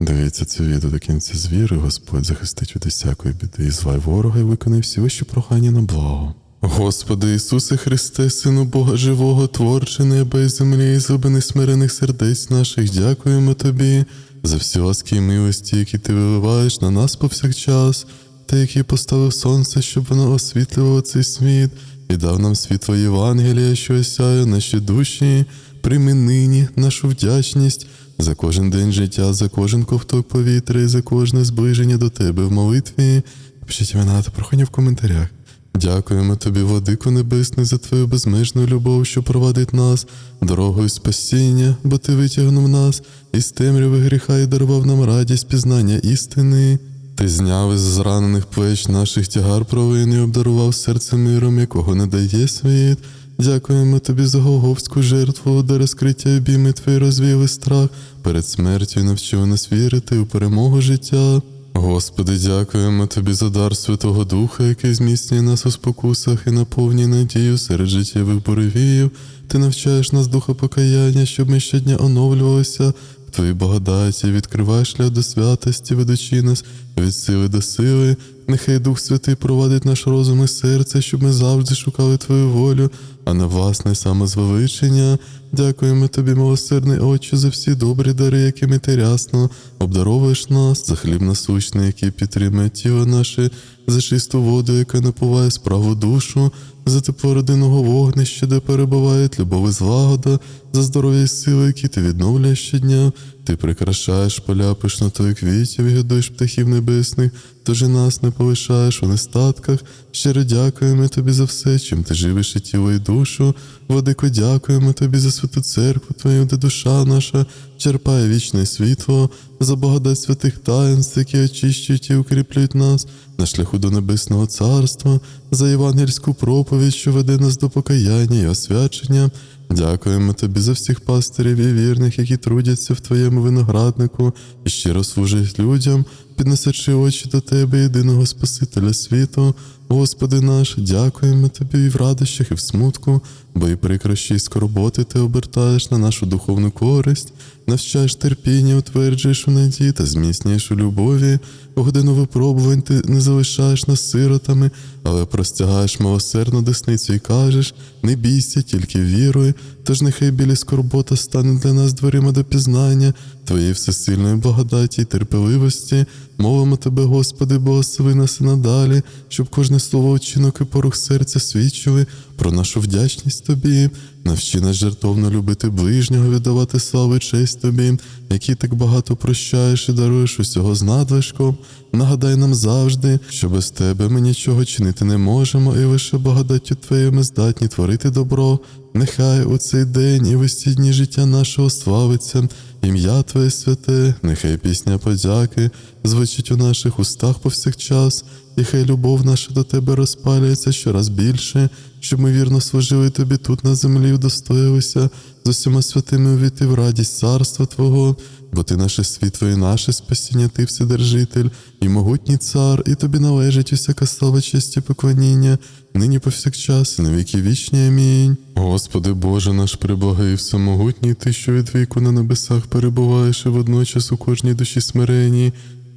Дивіться це відео до кінця з віри, Господь захистить від усякої біди і звай ворога і виконай всі ваші прохання на благо. Господи Ісусе Христе, Сину Бога Живого, Творче неба і землі, і зубини смирених сердець наших, дякуємо Тобі за всі ласки і милості, які Ти виливаєш на нас повсякчас, та який поставив сонце, щоб воно освітлювало цей світ, і дав нам світло Євангелія, що осяє наші душі, прийми нині нашу вдячність за кожен день життя, за кожен ковток повітря і за кожне зближення до Тебе в молитві. Пишіть імена та прохання в коментарях. Дякуємо тобі, Владико Небесний, за твою безмежну любов, що провадить нас дорогою спасіння, бо ти витягнув нас із темряви гріха і дарував нам радість пізнання істини. Ти зняв із зранених плеч наших тягар провин і обдарував серце миром, якого не дає світ. Дякуємо тобі за Голговську жертву, де розкриття обійми твої розвіяли страх перед смертю навчив нас вірити у перемогу життя. Господи, дякуємо Тобі за дар Святого Духа, який зміцнює нас у спокусах і наповнює надію серед життєвих буревіїв. Ти навчаєш нас духа покаяння, щоб ми щодня оновлювалися в Твоїй благодаті, відкриваєш шлях до святості, ведучи нас від сили до сили. Нехай Дух Святий провадить наш розум і серце, щоб ми завжди шукали Твою волю, а не власне самозвеличення. Дякуємо тобі, милосердний Отче, за всі добрі дари, якими ти рясно обдаровуєш нас, за хліб насущний, який підтримує тіло наше, за чисту воду, яка напуває справу душу, за тепло родинного вогнища, де перебувають любов і злагода, за здоров'я і сили, які ти відновлюєш щодня. Ти прикрашаєш поля пишнотою квітів і годуєш птахів небесних, тож і нас не полишаєш у нестатках. Щиро дякуємо тобі за все, чим ти живиш і тіло і душу. Владико, дякуємо тобі за святу церкву твою, де душа наша черпає вічне світло, за благодать святих таїнств, які очищують і укріплюють нас на шляху до небесного царства, за євангельську проповідь, що веде нас до покаяння і освячення. Дякуємо тобі за всіх пастирів і вірних, які трудяться в твоєму винограднику і щиро служать людям, піднесучи очі до тебе, єдиного Спасителя світу. Господи наш, дякуємо тобі і в радощах, і в смутку, бо і прикрощі, і скорботи ти обертаєш на нашу духовну користь, навчаєш терпіння, утверджуєш у надії та зміцнюєш у любові. У годину випробувань ти не залишаєш нас сиротами, але простягаєш милосердну десницю і кажеш: не бійся, тільки віруй, тож нехай білі скорбота стане для нас дверима до пізнання, твоєї всесильної благодаті й терпеливості. Мовимо тебе, Господи, благослови нас і надалі, щоб кожне слово вчинок і порух серця свідчили про нашу вдячність Тобі. Навчи нас жертовно любити ближнього, віддавати славу і честь Тобі, який так багато прощаєш і даруєш усього з надлишком. Нагадай нам завжди, що без тебе ми нічого чинити не можемо, і лише благодаттю Твоєю ми здатні творити добро. Нехай у цей день і в усі дні життя нашого славиться, ім'я Твоє святе, нехай пісня подяки звучить у наших устах повсякчас, і хай любов наша до Тебе розпалюється щораз більше, щоб ми вірно служили Тобі тут на землі, вдостоїлися з усіма святими увійти в радість царства Твого, бо Ти наше світло і наше спасіння, Ти вседержитель і могутній цар, і тобі належить усяка слава, честь і поклоніння, нині повсякчас, і на віки вічні. Амінь. Господи Боже наш преблагий, всемогутній, Ти, що від віку на небесах перебуваєш і водночас у кожній душі смиренні,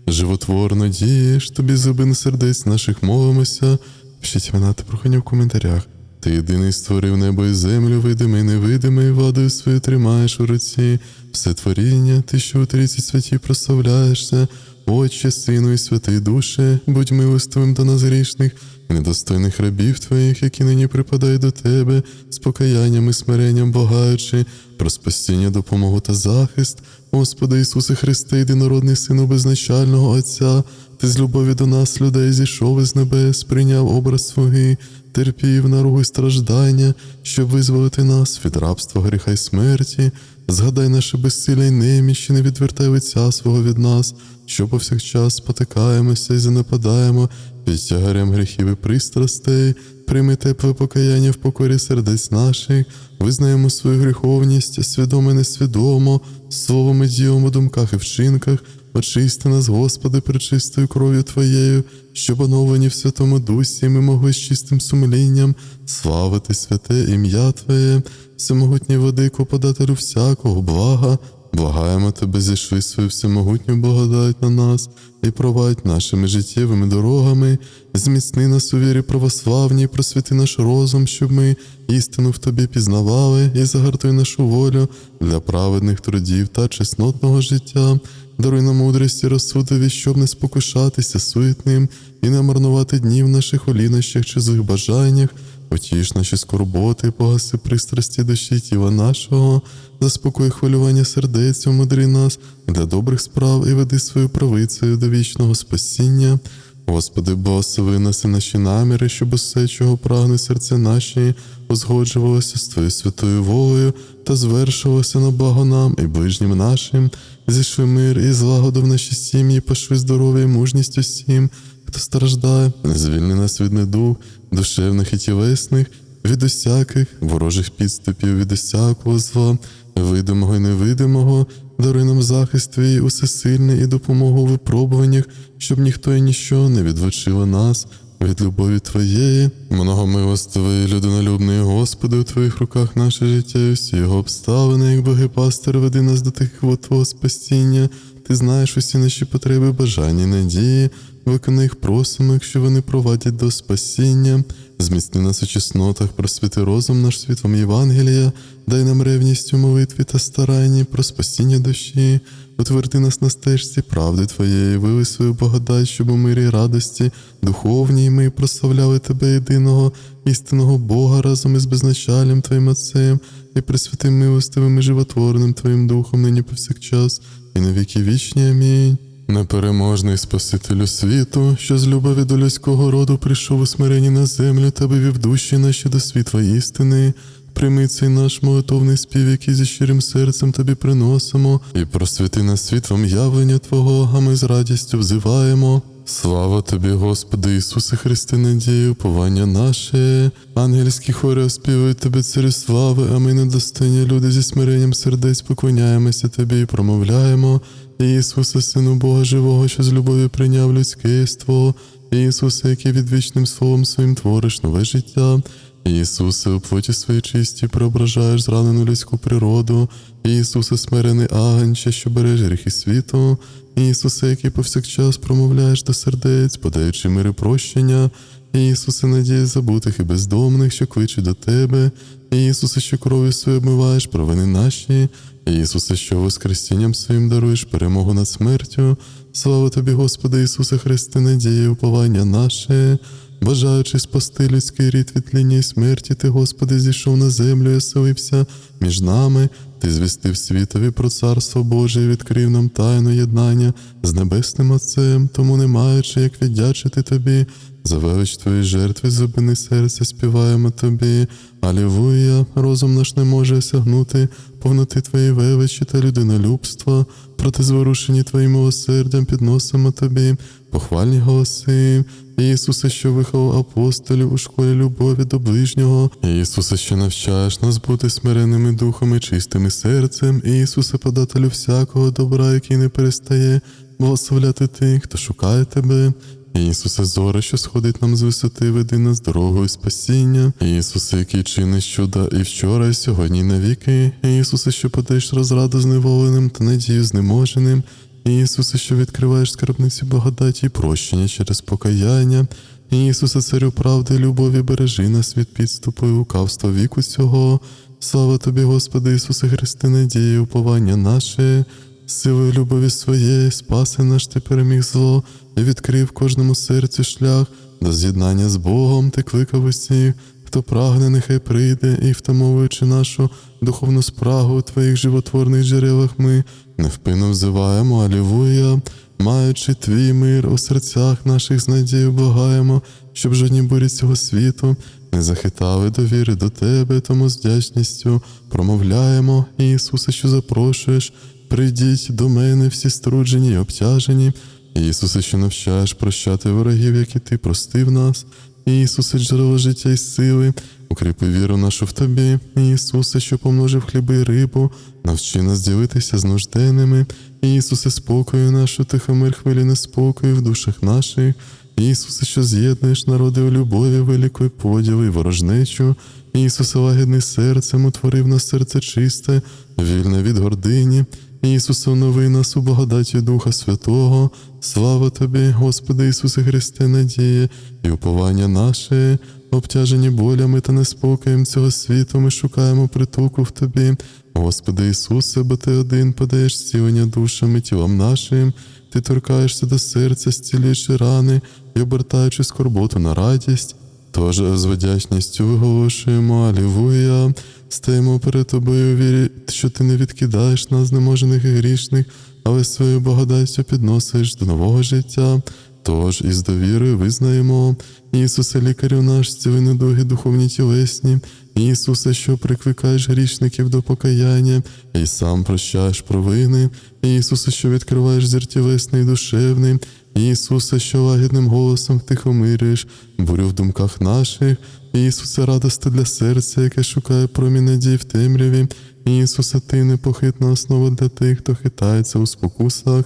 животворно дієш, тобі зубин сердець наших молимося. Пишіть мене та прохання в коментарях. Ти єдиний створив небо і землю, видимий, невидимий, владою свою тримаєш у руці, все творіння, ти, що у трійці святі прославляєшся, Отче, Сину і Святий Душе, будь милостивим до нас грішних і недостойних рабів Твоїх, які нині припадають до Тебе, з покаянням і смиренням благаючи, про спасіння, допомогу та захист, Господи Ісусе Христе, єдинородний Сину безначального Отця, Ти з любові до нас, людей, зійшов із небес, прийняв образ свого, терпів наругу й страждання, щоб визволити нас від рабства, гріха й смерті. Згадай наше безсилля й неміч, не відвертай лиця свого від нас, що повсякчас спотикаємося і занепадаємо під тягарем гріхів і пристрастей, прийми тепле покаяння в покорі сердець наших, визнаємо свою гріховність, свідомо і несвідомо, словом і думках і вчинках, очисти нас, Господи, пречистою кров'ю Твоєю, щоб оновлені в Святому Дусі ми могли з чистим сумлінням славити святе ім'я Твоє, всемогутній владико, подателю всякого блага, Благаємо тебе, зійшли свою всемогутню благодать на нас і провадь нашими життєвими дорогами, зміцни нас у вірі православній, просвіти наш розум, щоб ми істину в тобі пізнавали, і загартуй нашу волю для праведних трудів та чеснотного життя. Даруй нам мудрість розсудові, щоб не спокушатися суетним і не марнувати днів наших олінощах чи злих бажаннях. Утіш наші скорботи, погаси пристрасті душі тіла нашого, заспокой хвилювання сердець, умудрі нас для добрих справ і веди свою правицею до вічного спасіння. Господи, благослови нас і наші наміри, щоб усе, чого прагне серця наші, узгоджувалося з Твоєю святою волею та звершувалося на благо нам і ближнім нашим. Зійшли мир і злагоду в наші сім'ї, пошли здоров'я і мужність усім, хто страждає, звільни нас від недуг, душевних і тілесних, від усяких ворожих підступів, від усякого зла, видимого і невидимого, даруй нам захист Твій усесильний і допомогу у випробуваннях, щоб ніхто і ніщо не відвочило нас. Від любові Твоєї, многомилостивий, людинолюбний Господи, у Твоїх руках наше життя і всі його обставини, як боги пастир, веди нас до тих вод Твого спасіння. Ти знаєш усі наші потреби, бажання, надії, виконай їх просимо, якщо вони провадять до спасіння. Зміцни нас у чеснотах, просвіти розум наш світом Євангелія, дай нам ревність у молитві та старанні про спасіння душі, утверди нас на стежці правди Твоєї, вили свою благодать, щоб у мирі радості, духовній ми прославляли Тебе єдиного, істинного Бога разом із безначалем Твоїм Отцем і присвятим милостивим і животворним Твоїм Духом, нині повсякчас, і на віки вічні. Амінь. Непереможний Спасителю світу, що з любові до людського роду прийшов у смиренні на землю та вивів душі наші до світла істини. Прийми цей наш молитовний спів, який зі щирим серцем тобі приносимо, і просвіти нас світлом явлення Твого, а ми з радістю взиваємо. Слава тобі, Господи Ісусе Христе, надію, уповання наше. Ангельські хори оспівують тебе, царю слави, а ми недостойні люди зі смиренням сердець поклоняємося тобі і промовляємо. Ісусе, Сину Бога Живого, що з любові прийняв людське єство, Ісусе, який відвічним словом своїм твориш нове життя. Ісусе, у плоті своїй чисті преображаєш зранену людську природу, Ісусе, смирений агнче, що береш гріхи світу, Ісусе, який повсякчас промовляєш до сердець, подаючи мири прощення, Ісусе, надія забутих і бездомних, що кличуть до Тебе, Ісусе, що кров'ю своєю обмиваєш провини наші, Ісусе, що воскресінням своїм даруєш перемогу над смертю. Слава тобі, Господи Ісусе Христе, надія і уповання наше. Бажаючи спасти людський рід від тління і смерті, ти, Господи, зійшов на землю і оселився між нами. Ти звістив світові про царство Боже і відкрив нам тайну єднання з небесним Отцем, тому не маючи, як віддячити тобі, за велич твої жертви, зупини серця, співаємо тобі. Алілуя, розум наш не може осягнути повноти твоєї величі та людинолюбства, проти зворушені твоїм милосердям підносимо тобі, похвальні голоси. Ісусе, що виховав апостолів у школі любові до ближнього, Ісусе, що навчаєш нас бути смиреними духом і чистими серцем, Ісусе, подателю всякого добра, який не перестає благословляти тих, хто шукає тебе. Ісусе, зора, що сходить нам з висоти, веди нас дорогою спасіння. Ісусе, який чиниш чуда і вчора, і сьогодні, і навіки. Ісусе, що подаєш розраду зневоленим та надію знеможеним. Ісусе, що відкриваєш скарбниці благодаті і прощення через покаяння. Ісусе, царю правди, любові, бережи нас від підступу і лукавства віку цього. Слава тобі, Господи Ісусе Христе, надія, і уповання наше. Силою любові своєї, спаси наш ти переміг зло, і відкрив кожному серцю шлях до з'єднання з Богом, ти кликав усіх, хто прагне, нехай прийде, і втамовуючи нашу духовну спрагу у твоїх животворних джерелах, ми невпинно взиваємо, Алілуя, маючи твій мир у серцях наших з надією благаємо, щоб жодні бурі цього світу не захитали довіри до тебе, тому з вдячністю промовляємо, Ісусе, що запрошуєш. Прийдіть до мене всі струджені й обтяжені. Ісусе, що навчаєш прощати ворогів, як і ти простив нас. Ісусе, джерело життя й сили, укріпи віру нашу в тобі. Ісусе, що помножив хліби й рибу, навчи нас ділитися з нужденними. Ісусе, спокою нашу, тихомир хвилі неспокою в душах наших. Ісусе, що з'єднуєш народи у любові, великої поділи й ворожнечу. Ісусе, лагідний серцем утворив нас серце чисте, вільне від гордині. Ісусе, нови нас у благодаті Духа Святого. Слава Тобі, Господи Ісусе Христе, надія і уповання наше, обтяжені болями та неспокоєм цього світу, ми шукаємо притулку в Тобі. Господи Ісусе, бо Ти один подаєш зцілення душам і тілам нашим, Ти торкаєшся до серця, зцілюючи рани і обертаючи скорботу на радість. Тож з вдячністю виголошуємо Алілуя, стаємо перед тобою вірі, що ти не відкидаєш нас, неможених і грішних, але своєю благодаттю підносиш до нового життя. Тож із довірою визнаємо, Ісусе, лікарю наш, зціли недуги духовні тілесні, Ісусе, що прикликаєш грішників до покаяння, і сам прощаєш провини, Ісусе, що відкриваєш зір тілесний і душевний, Ісусе, що лагідним голосом втихомирюєш бурю в думках наших, Ісусе, радости для серця, яке шукає промінь надії в темряві, Ісусе, ти непохитна основа для тих, хто хитається у спокусах,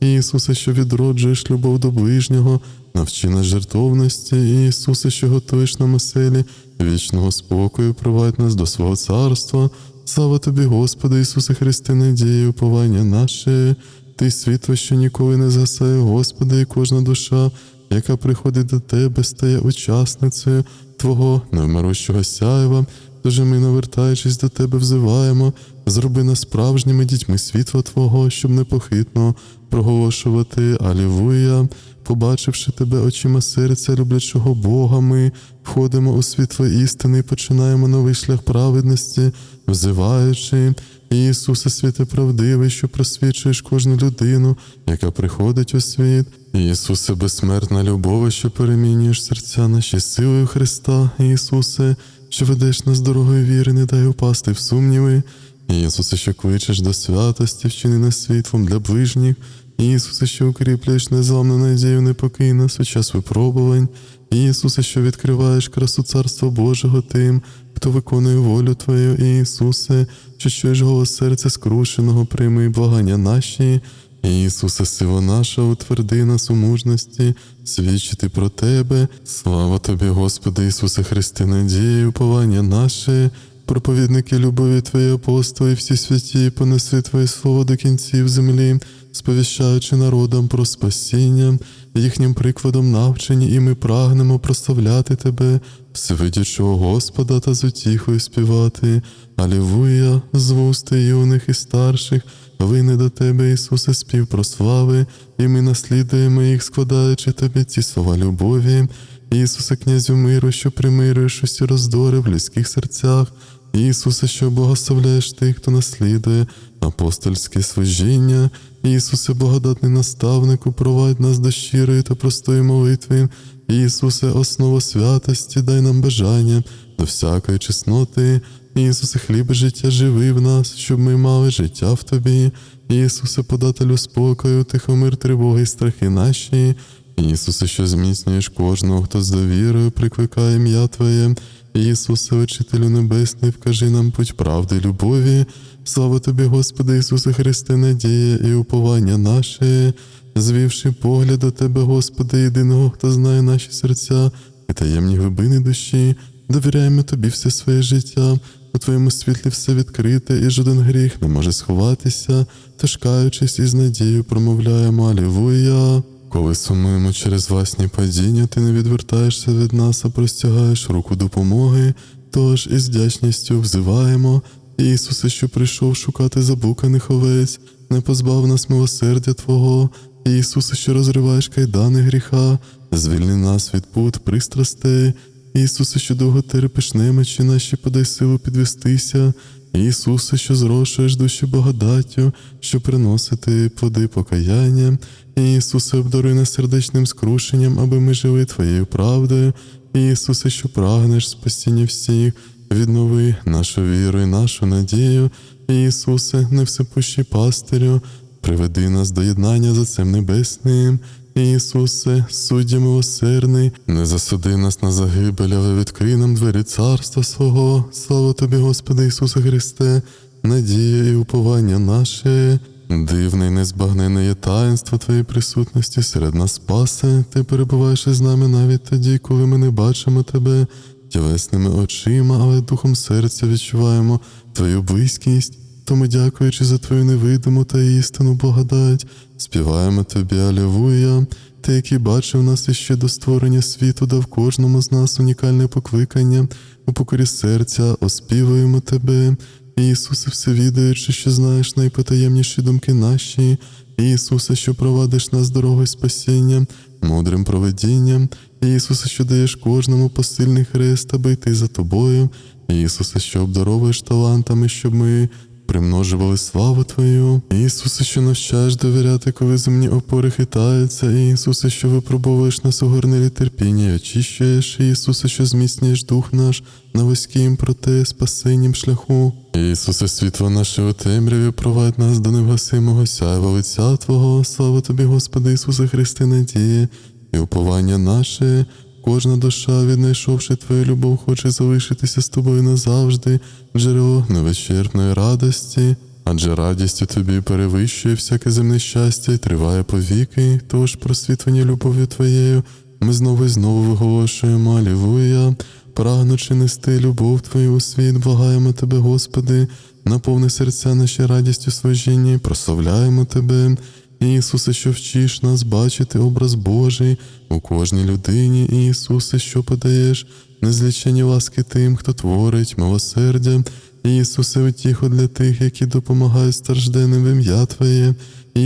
Ісусе, що відроджуєш любов до ближнього, навчи нас жертовності, Ісусе, що готуєш нам оселі вічного спокою, провадь нас до свого царства. Слава тобі, Господи, Ісусе Христе, надії, уповання наше. Ти світло, що ніколи не згасає, Господи, і кожна душа, яка приходить до Тебе, стає учасницею Твого невмирущого сяєва. Тож ми, навертаючись до Тебе, взиваємо, зроби нас справжніми дітьми світла Твого, щоб непохитно проголошувати Алілуя. Побачивши тебе очима серця, люблячого Бога, ми входимо у світло істини і починаємо новий шлях праведності, взиваючи. Ісусе, святе правдивий, що просвічуєш кожну людину, яка приходить у світ. Ісусе, безсмертна любов, що перемінюєш серця наші силою Христа, Ісусе, що ведеш нас дорогою віри, не дай упасти в сумніви. Ісусе, що кличеш до святості, вчини нас світлом для ближніх. Ісусе, що укріплюєш незламну надію, не покинь нас у час випробувань. Ісусе, що відкриваєш красу Царства Божого тим, хто виконує волю Твою, Ісусе, що чуєш голос серця скрушеного, прийми благання наші. Ісусе, сила наша, утверди нас у мужності, свідчити про Тебе. Слава Тобі, Господи, Ісусе Христе, надії, уповання наше. Проповідники любові Твої апостоли, всі святі, понеси Твоє слово до кінців землі, сповіщаючи народам про спасіння, їхнім прикладом навчені, і ми прагнемо прославляти Тебе, всевидячого Господа та з утіхою співати. Алілуя, з вуст юних і старших, вине до Тебе, Ісусе, спів про слави, і ми наслідуємо їх, складаючи Тобі ці слова любові. Ісусе, князю миру, що примирюєш усі роздори в людських серцях. Ісусе, що благословляєш тих, хто наслідує апостольське служіння. Ісусе, благодатний наставнику, провадь нас до щирої та простої молитви. Ісусе, основа святості, дай нам бажання до всякої чесноти. Ісусе, хліб життя живи в нас, щоб ми мали життя в Тобі. Ісусе, подателю спокою, тихомир тривоги і страхи наші. Ісусе, що зміцнюєш кожного, хто з довірою прикликає ім'я Твоє. Ісусе, Учителю Небесний, вкажи нам путь правди любові. Слава Тобі, Господи Ісусе Христе, надія і уповання наше, звівши погляд до Тебе, Господи, єдиного, хто знає наші серця і таємні глибини душі, довіряємо Тобі все своє життя. У Твоєму світлі все відкрите, і жоден гріх не може сховатися, тож каючись із надією промовляємо Алілуя. Коли сумуємо через власні падіння, ти не відвертаєшся від нас, а простягаєш руку допомоги, тож із вдячністю взиваємо, Ісусе, що прийшов шукати заблуканих овець, не позбав нас милосердя Твого, Ісусе, що розриваєш кайдани гріха, звільни нас від пут пристрастей, Ісусе, що довго терпиш немочі наші, подай силу підвестися. Ісусе, що зрошуєш душі благодаттю, що приносити плоди покаяння. Ісусе, обдаруй нас сердечним скрушенням, аби ми жили Твоєю правдою. Ісусе, що прагнеш спасіння всіх, віднови нашу віру і нашу надію. Ісусе, невсепущий пастирю, приведи нас до єднання з Отцем Небесним. Ісусе, суддя милосердний, не засуди нас на загибель, але відкрий нам двері царства свого. Слава тобі, Господи Ісусе Христе, надія і уповання наше. Дивне й незбагнене є таїнство Твоєї присутності серед нас спасе. Ти перебуваєш із нами навіть тоді, коли ми не бачимо Тебе тілесними очима, але духом серця відчуваємо Твою близькість. Тому, дякуючи за твою невидиму та істину благодать, співаємо тобі, Алілуя. Ти, який бачив нас іще до створення світу, дав кожному з нас унікальне покликання, у покорі серця оспівуємо тебе. Ісусе, всевідаючи, що знаєш найпотаємніші думки наші, Ісусе, що провадиш нас дорогою спасіння, мудрим проведінням, Ісусе, що даєш кожному посильний хрест, аби йти за тобою, Ісусе, що обдаровуєш талантами, щоб ми примножували славу Твою, Ісусе, що навчаєш довіряти, коли земні опори хитаються, Ісусе, що випробовуєш нас у горнилі терпіння і очищуєш, Ісусе, що зміцнюєш дух наш на вузькім, проте спасеннім шляху. Ісусе, світло наше у темряві, провадь нас до невгасимого сяйва лиця Твого, слава Тобі, Господи Ісусе Христе, надії і уповання наше. Кожна душа, віднайшовши твою любов, хоче залишитися з тобою назавжди, джерело невичерпної радості, адже радістю тобі перевищує всяке земне щастя і триває повіки, тож просвітлені любов'ю твоєю, ми знову і знову виголошуємо. Алілуя, прагнучи нести любов твою у світ, благаємо тебе, Господи, наповни серця наші радістю служіння, і прославляємо тебе. Ісусе, що вчиш нас бачити образ Божий у кожній людині, Ісусе, що подаєш незлічені ласки тим, хто творить милосердя, Ісусе, утіху для тих, які допомагають стражденним в ім'я Твоє,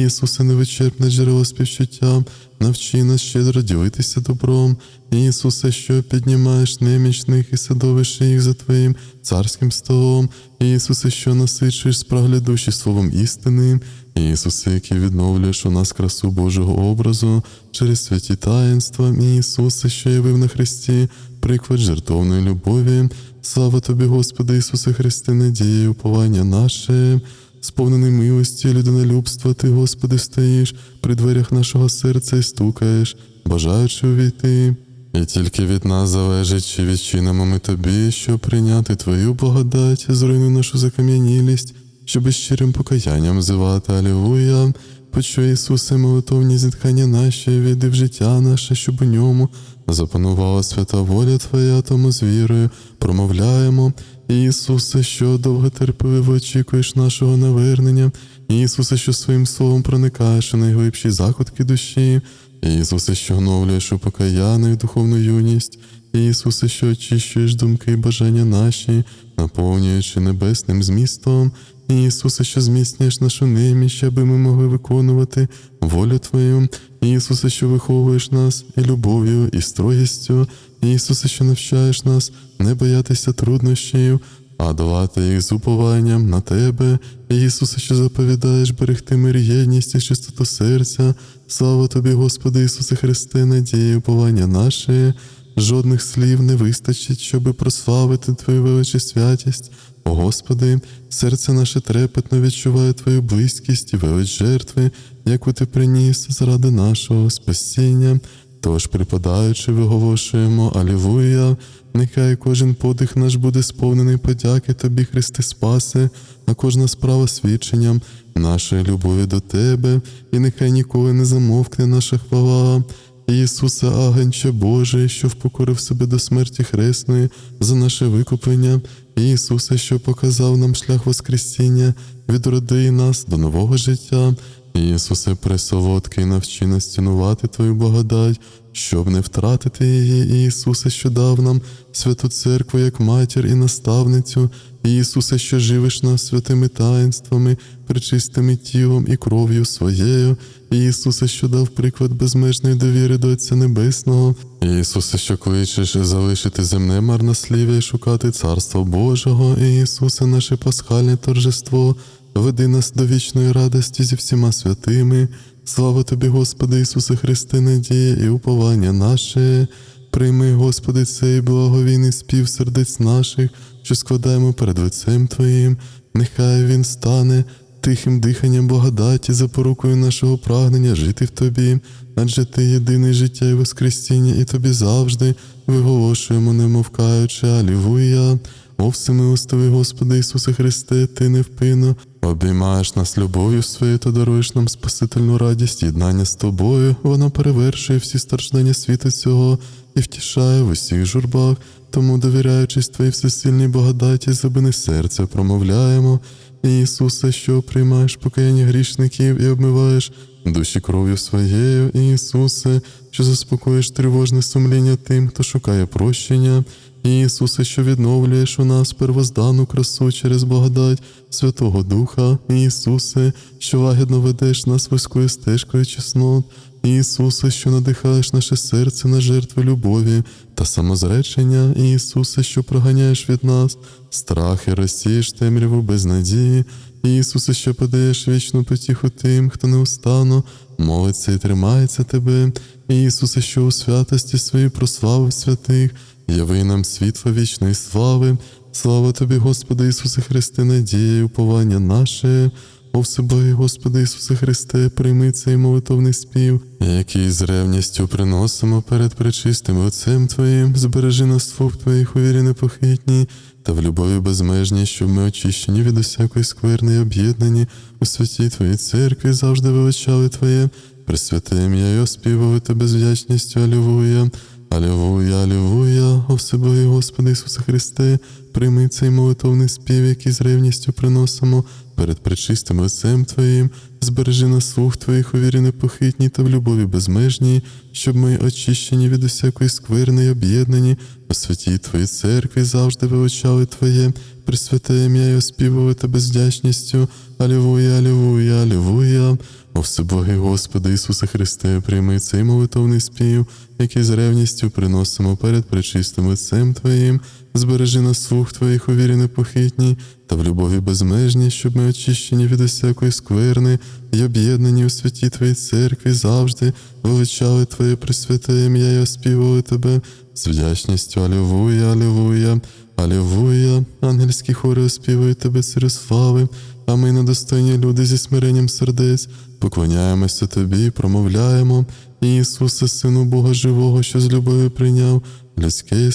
Ісусе, невичерпне джерело співчуття, навчи нас щедро ділитися добром, Ісусе, що піднімаєш немічних і садовиш їх за Твоїм царським столом, Ісусе, що насичуєш спраглі душі словом істини. Ісусе, який відновлюєш у нас красу Божого образу через святі таїнства, Ісусе, що явив на Христі, приклад жертовної любові. Слава тобі, Господи Ісусе Христе, надія і уповання наше, сповнений милості, людинолюбства, Ти, Господи, стоїш при дверях нашого серця і стукаєш, бажаючи увійти. І тільки від нас залежить, чи відчинимо ми тобі, щоб прийняти Твою благодать, зруйнуй нашу закам'янілість, щоб із щирим покаянням взивати Алілуя. Почуй, Ісусе, молитовні зітхання наші, війди в життя наше, щоб у ньому запанувала свята воля Твоя, тому з вірою промовляємо. Ісусе, що довготерпеливо очікуєш нашого навернення, Ісусе, що своїм словом проникаєш у найглибші закутки душі, Ісусе, що оновлюєш у покаянну і духовну юність, Ісусе, що очищуєш думки і бажання наші, наповнюючи небесним змістом, Ісусе, що зміцнюєш нашу неміч, аби ми могли виконувати волю Твою, Ісусе, що виховуєш нас і любов'ю, і строгістю, Ісусе, що навчаєш нас не боятися труднощів, а долати їх з упованням на Тебе, Ісусе, що заповідаєш берегти мир, єдність і чистоту серця, слава Тобі, Господи Ісусе Христе, надії, уповання наше. Жодних слів не вистачить, щоби прославити Твою величі святість. О Господи, серце наше трепетно відчуває Твою близькість і велич жертви, яку Ти приніс заради нашого спасіння. Тож, припадаючи, виголошуємо Алілуя, нехай кожен подих наш буде сповнений подяки Тобі, Христе Спасе, а кожна справа свідченням нашої любові до Тебе, і нехай ніколи не замовкне наша хвала. Ісусе, агенче Божий, що впокорив себе до смерті хресної за наше викуплення, Ісусе, що показав нам шлях Воскресіння, відроди нас до нового життя. Ісусе, пресолодкий, навчи нас цінувати Твою благодать, щоб не втратити її, Ісусе, що дав нам святу церкву як матір і наставницю, Ісусе, що живиш нас святими таїнствами, причистими тілом і кров'ю своєю, Ісусе, що дав приклад безмежної довіри до Отця Небесного, Ісусе, що кличеш залишити земне марнослів'я і шукати Царство Божого, Ісусе, наше пасхальне торжество, веди нас до вічної радості зі всіма святими. Слава тобі, Господи Ісусе Христе, надія і уповання наше. Прийми, Господи, цей благовійний спів сердець наших, що складаємо перед лицем Твоїм, нехай він стане тихим диханням благодаті, запорукою нашого прагнення жити в Тобі, адже Ти єдине життя і Воскресіння, і Тобі завжди виголошуємо, не мовкаючи, Алілуя. О всемилостивий Господи Ісусе Христе, Ти невпинно обіймаєш нас любов'ю своєю та даруєш нам спасительну радість, єднання з тобою. Вона перевершує всі страждання світу цього і втішає в усіх журбах. Тому, довіряючись Твоїй всесильній благодаті, забини серце, промовляємо. Ісусе, що приймаєш покаяння грішників і обмиваєш душі кров'ю своєю, Ісусе, що заспокоїш тривожне сумління тим, хто шукає прощення. Ісусе, що відновлюєш у нас первоздану красу через благодать Святого Духа, Ісусе, що лагідно ведеш нас вузькою стежкою чеснот, Ісусе, що надихаєш наше серце на жертви любові та самозречення, Ісусе, що проганяєш від нас страх і розсієш темряву без надії, Ісусе, що подаєш вічну потіху тим, хто неустанно молиться і тримається Тебе, Ісусе, що у святості своїй прославив святих, яви нам світло вічної слави. Слава тобі, Господи Ісусе Христе, надія і уповання наше. О всебої, Господи Ісусе Христе, прийми цей молитовний спів, який з ревністю приносимо перед пречистим Отцем Твоїм, збережи нас слух Твоїх у вірі непохитній, та в любові безмежній, щоб ми очищені від усякої скверни об'єднані у святій Твоїй церкві завжди величали Твоє, пресвяте ім'я і оспівали Тебе з вдячністю, Алілуя. Алілуя, алілуя, о Господи Ісусе Христе, прийми цей молитовний спів, який з ревністю приносимо перед пречистим лицем Твоїм, збережи нас слух Твоїх у вірі непохитній та в любові безмежній, щоб ми, очищені від усякої скверни й об'єднані, у святій Твоїй церкві завжди вилучали Твоє, присвяте ім'я і оспівали Тебе з вдячністю. Алілуя, алілуя, алілуя. О всебогий Господи Ісусе Христе, прийми цей молитовний спів, який з ревністю приносимо перед пречистим Отцем Твоїм, збережи нас слух Твоїх у вірі непохитній та в любові безмежній, щоб ми очищені від усякої скверни й об'єднані у святій Твоїй церкві завжди величали Твоє пресвяте ім'я і оспівали Тебе з вдячністю. Алілуя, алілуя, алілуя. Ангельські хори оспівують Тебе царю слави, а ми, недостойні люди зі смиренням сердець, поклоняємося Тобі, і промовляємо. Ісусе, Сину Бога Живого, що з любов'ю прийняв людське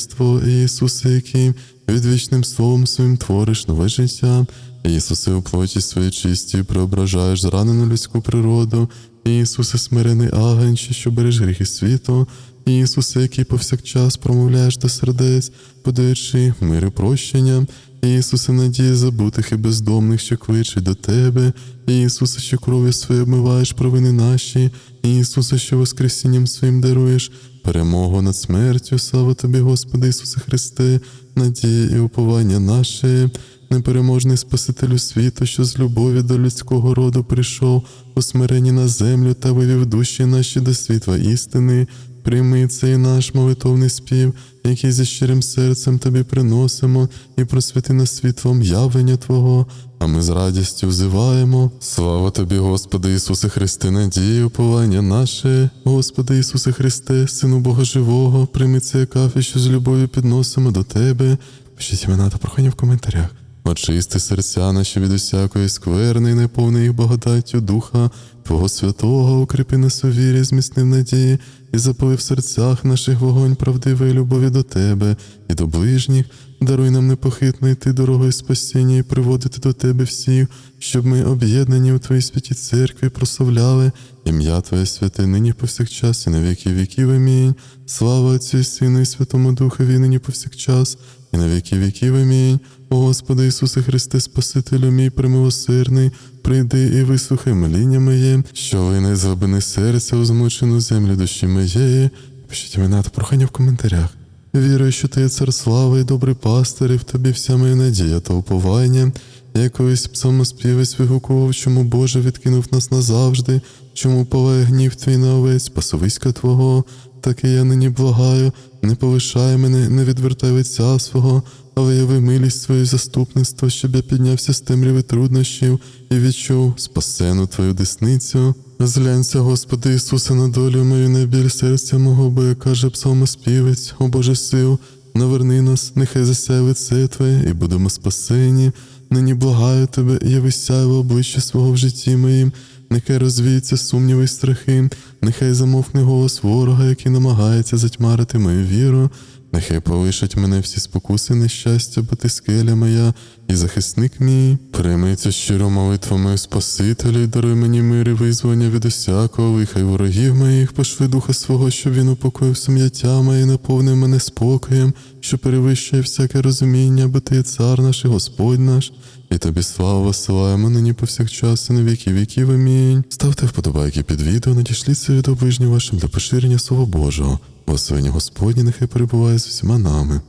Ісусе, який відвічним словом своїм твориш нове життя. Ісусе, у плоті своїй чисті преображаєш зранену людську природу. Ісусе, смирений агенче, що береш гріхи світу. Ісусе, який повсякчас промовляєш до сердець, подаючи мир і прощення. Ісусе, надія забутих і бездомних, що кличуть до Тебе. Ісусе, що кров'ю своєю обмиваєш провини наші. Ісусе, що воскресінням своїм даруєш перемогу над смертю. Слава Тобі, Господи Ісусе Христе, надія і уповання наше. Непереможний Спасителю світу, що з любові до людського роду прийшов у смиренні на землю та вивів душі наші до світла істини. Прийми цей наш молитовний спів, який зі щирим серцем тобі приносимо, і просвіти нас світлом явлення Твого, а ми з радістю взиваємо. Слава тобі, Господи Ісусе Христе, надії, уповання наше, Господи Ісусе Христе, Сину Бога Живого, прийми цей кафе, що з любов'ю підносимо до Тебе. Пишіть імена та прохання в коментарях. Очисти серця наші від усякої скверни, і неповни їх благодаттю Духа, Твого Святого, укріпи нас у вірі, зміцнив надії, і запали в серцях наших вогонь правдивої любові до Тебе і до ближніх. Даруй нам непохитно йти дорогою спасіння і приводити до Тебе всіх, щоб ми, об'єднані у Твоїй святій церкві, прославляли ім'я Твоє святе нині повсякчас і на віки віків. Амінь. Слава Отцю Сину і Святому Духові, нині повсякчас і на віки віків. Амінь. О Господи Ісусе Христе, Спасителю мій примилосердний, прийди і вислухай моління моє, що вине з глибини серця у змучену землю душі моєї. Пишіть імена та прохання в коментарях. Вірую, що ти є цар слави і добрий пастир, і в тобі вся моя надія та уповання. Я колись псалмоспівець вигукував, чому Боже відкинув нас назавжди, чому палає гнів твій на овець, пасовиська Твого, так і я нині благаю, не полишай мене, не відвертай лиця свого, а вияви милість свою заступництво, щоб я піднявся з темряви труднощів і відчув спасену Твою десницю. Зглянься, Господи Ісусе, на долю мою, не біль серця мого, бо як каже псалмоспівець, о Боже сил, наверни нас, нехай засяє лице Твоє, і будемо спасені. Нині благаю Тебе, яви сяйво обличчя свого в житті моїм, нехай розвіються сумніви й страхи, нехай замовкне голос ворога, який намагається затьмарити мою віру. Нехай полишать мене всі спокуси нещастя, бо ти скеля моя і захисник мій. Прийми цю щиру молитву мою Спасителю, даруй мені мир і визволення від усякого лиха й ворогів моїх, пошли духа свого, щоб він упокоїв сум'яття моє наповнив мене спокоєм, що перевищує всяке розуміння, бо ти цар наш і Господь наш. І тобі славу силаємо нині повсякчас і на віки віків. Амінь. Ставте вподобайки під відео, надішліть це від ближнім вашим для поширення Слова Божого. Благословення Господні нехай перебуває з усіма нами.